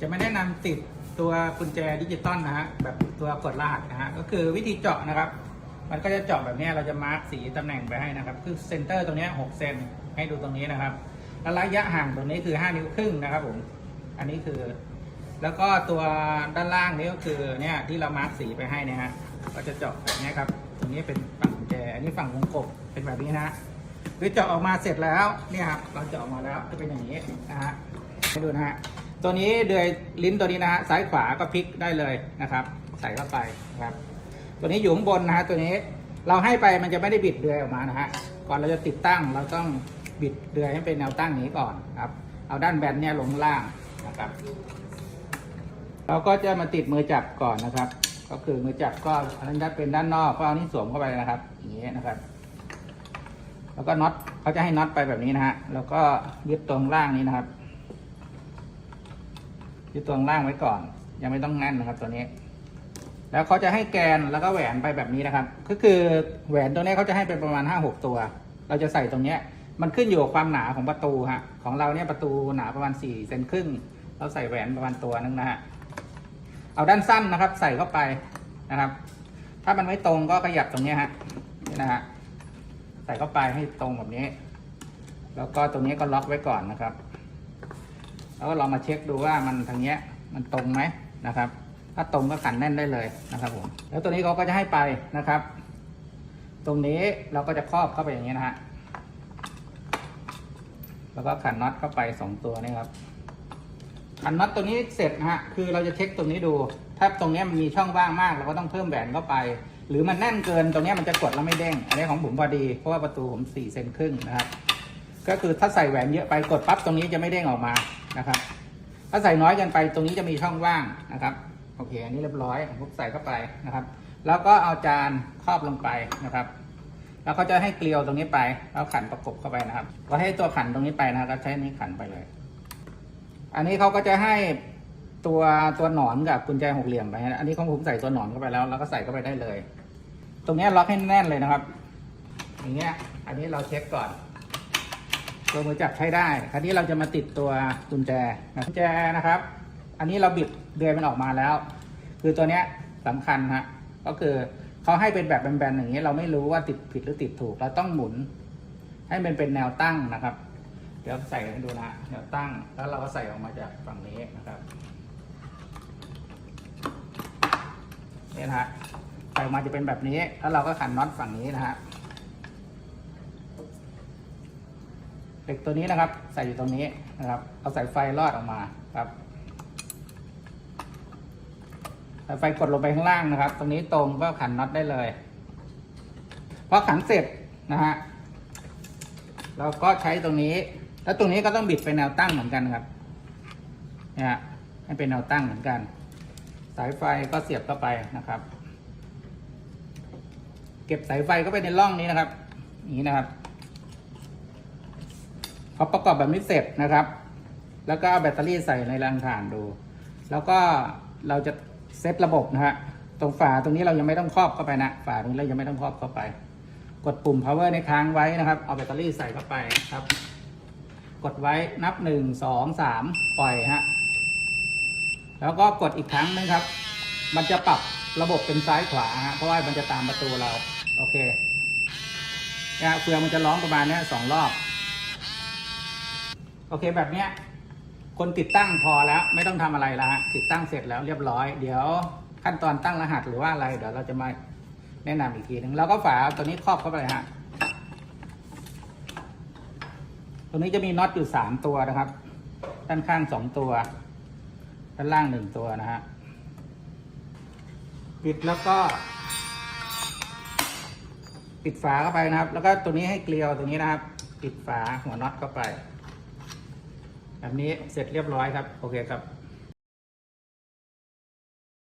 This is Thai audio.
จะไม่แนะนำติดตัวกุญแจดิจิตอลนะฮะแบบตัวกดรหัสนะฮะก็คือวิธีเจาะนะครับ มันก็จะเจาะแบบนี้เราจะมาร์กสีตำแหน่งไปให้นะครับ คือเซนเตอร์ตรงนี้6เซนให้ดูตรงนี้นะครับแล้วระยะห่างตรงนี้คือ 5 นิ้วครึ่งนะครับผมอันนี้คือ แล้วก็ตัวด้านล่างนี้ก็คือเนี่ยที่เรามาร์กสีไปให้นะฮะก็จะเจาะแบบนี้ครับตรงนี้เป็นฝั่งกุญแจอันนี้ฝั่งวงกบเป็นแบบนี้นะฮะคือเจาะออกมาเสร็จแล้วเนี่ยครับเราเจาะออกมาแล้วจะเป็นอย่างนี้นะฮะให้ดูนะฮะ ตัวนี้เดือยลิ้นตัวนี้นะฮะซ้ายขวาก็พลิกได้เลยนะครับ ใส่เข้าไปนะครับ ตัวนี้อยู่ข้างบนนะฮะตัวนี้เราให้ไปมันจะไม่ได้บิดเดือยออกมานะฮะก่อนเราจะติดตั้งเราต้องบิดเดือยให้เป็นแนวตั้งอย่างนี้ก่อนครับ เอาด้านแบนเนี่ยลงล่างนะครับ เราก็จะมาติดมือจับก่อนนะครับ ก็คือมือจับก็อันนั้นเป็นด้านนอกก็เอานี่สวมเข้าไปนะครับอย่างนี้นะครับ แล้วก็น็อตเขาจะให้น็อตไปแบบนี้นะฮะแล้วก็ยึดตรงล่างนี้นะครับ ยึดตรงล่างไว้ก่อน ยังไม่ต้องแน่นนะครับตัวนี้ แล้วเขาจะให้แกนแล้วก็แหวนไปแบบนี้นะครับ ก็คือแหวนตัวนี้เขาจะให้เป็นประมาณห้าหกตัว เราจะใส่ตรงเนี้ย มันขึ้นอยู่กับความหนาของประตูฮะของเราเนี่ยประตูหนาประมาณสี่เซนครึ่งเราใส่แหวนประมาณตัวนึงนะฮะเอาด้านสั้นนะครับ ใส่เข้าไปนะครับ ถ้ามันไม่ตรงก็ขยับตรงนี้ฮะนี่นะฮะใส่เข้าไปให้ตรงแบบนี้ แล้วก็ตรงนี้ก็ล็อกไว้ก่อนนะครับ แล้วก็ลองมาเช็คดูว่ามันทางเนี้ยมันตรงไหมนะครับ ถ้าตรงก็ขันแน่นได้เลยนะครับผมแล้วตัวนี้เขาก็จะให้ไปนะครับ ตรงนี้เราก็จะครอบเข้าไปอย่างนี้นะฮะแล้วก็ขันน็อตเข้าไปสองตัวนี่ครับขันน็อตตัวนี้เสร็จนะฮะคือเราจะเช็คตรงนี้ดู ถ้าตรงเนี้ยมันมีช่องว่างมากเราก็ต้องเพิ่มแหวนเข้าไป หรือมันแน่นเกินตรงเนี้ยมันจะกดแล้วไม่เด้งอันนี้ของผมพอดีเพราะว่าประตูผมสี่เซนครึ่งนะครับก็คือถ้าใส่แหวนเยอะไปกดปั๊บตรงนี้จะไม่เด้งออกมา นะครับ ถ้าใส่น้อยเกินไปตรงนี้จะมีช่องว่างนะครับ โอเค อันนี้เรียบร้อยผมใส่เข้าไปนะครับ แล้วก็เอาจานครอบลงไปนะครับ แล้วก็จะให้เกลียวตรงนี้ไปแล้วขันประกบเข้าไปนะครับ ก็ให้ตัวขันตรงนี้ไปนะครับ ใช้นี้ขันไปเลย อันนี้เขาก็จะให้ตัวตัวหนอนกับกุญแจหกเหลี่ยมไปอันนี้ของผมใส่ตัวหนอนเข้าไปแล้วแล้วก็ใส่เข้าไปได้เลย ตรงนี้ล็อกให้แน่นเลยนะครับ อย่างเงี้ย อันนี้เราเช็คก่อน ตัวมือจับใช้ได้ คราวนี้เราจะมาติดตัวกุญแจนะกุญแจนะครับ อันนี้เราบิดเดือยมันออกมาแล้ว คือตัวเนี้ยสำคัญฮะ ก็คือเขาให้เป็นแบบแบนๆอย่างนี้เราไม่รู้ว่าติดผิดหรือติดถูก เราต้องหมุน ให้มันเป็นแนวตั้งนะครับ เดี๋ยวใส่ให้ดูนะแนวตั้ง แล้วเราก็ใส่ออกมาจากฝั่งนี้นะครับนี่นะฮะใส่ออกมาจะเป็นแบบนี้ แล้วเราก็ขันน็อตฝั่งนี้นะฮะ เหล็กตัวนี้นะครับ ใส่อยู่ตรงนี้นะครับ เอาสายไฟลอดออกมาครับสายไฟกดลงไปข้างล่างนะครับ ตรงนี้ตรงก็ขันน็อตได้เลยพอขันเสร็จนะฮะเราก็ใช้ตรงนี้ แล้วตรงนี้ก็ต้องบิดเป็นแนวตั้งเหมือนกันครับเนี่ยฮะให้เป็นแนวตั้งเหมือนกัน สายไฟก็เสียบเข้าไปนะครับ เก็บสายไฟเข้าไปในร่องนี้นะครับอย่างนี้นะครับ พอประกอบแบบนี้เสร็จนะครับ แล้วก็เอาแบตเตอรี่ใส่ในรังถ่านดู แล้วก็เราจะเซตระบบนะฮะตรงฝาตรงนี้เรายังไม่ต้องครอบเข้าไปนะฝาตรงนี้เรายังไม่ต้องครอบเข้าไป กดปุ่ม power ในค้างไว้นะครับเอาแบตเตอรี่ใส่เข้าไปครับ กดไว้นับหนึ่งสองสามปล่อยฮะแล้วก็กดอีกครั้งนึงครับ มันจะปรับระบบเป็นซ้ายขวาฮะเพราะว่ามันจะตามประตูเรา โอเคนะฮะเฟืองมันจะร้องประมาณนี้สองรอบ โอเคแบบเนี้ยคนติดตั้งพอแล้วไม่ต้องทำอะไรแล้วฮะติดตั้งเสร็จแล้วเรียบร้อย เดี๋ยวขั้นตอนตั้งรหัสหรือว่าอะไร เดี๋ยวเราจะมาแนะนำอีกทีหนึ่งแล้วก็ฝาตัวนี้ครอบเข้าไปฮะตัวนี้จะมีน็อตอยู่สามตัวนะครับ ด้านข้างสองตัว ด้านล่างหนึ่งตัวนะฮะปิดแล้วก็ ปิดฝาเข้าไปนะครับ แล้วก็ตัวนี้ให้เกลียวตรงนี้นะครับ ปิดฝาหัวน็อตเข้าไป แบบนี้เสร็จเรียบร้อยครับ โอเคครับ